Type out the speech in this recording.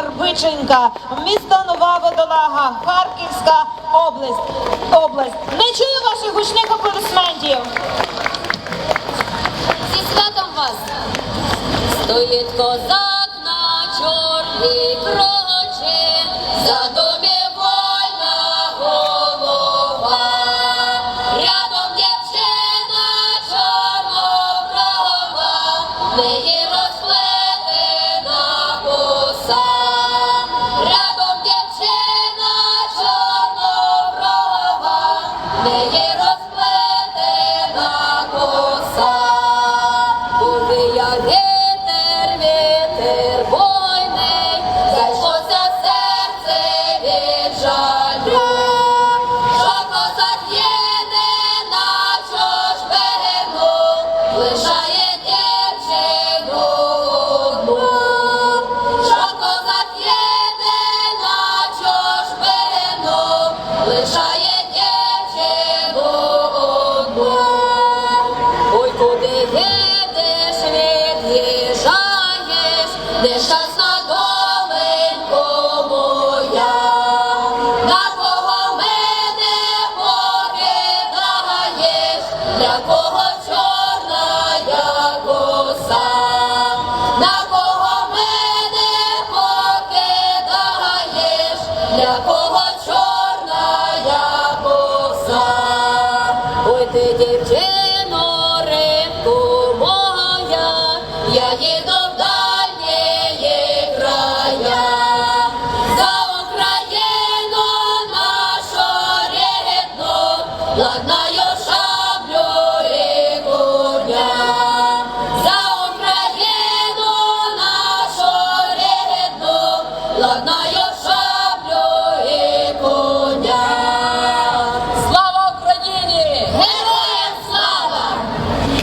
Вербиченка, місто Нова Водолага, Харківська область. область. Не чую ваших гучних аплодисментів. Зі святом вас! Стоїть козак на чорній крочі, за домі вольна голова. Рядом дівчина чорноброва, неї неї розплетена коса. Повія вітер, вітер войний, зайшлося серце від жалю. Що козак їде на чужбину, лишає дівчину. Що на чужбину, лишає їдеш, від'їжджаєш, нещасна доленько моя, на кого мене покидаєш, для кого чорна я коса, на кого мене покидаєш, для кого чорна я коса. Ой, ти дівчино, я в дальні края. За Україну нашу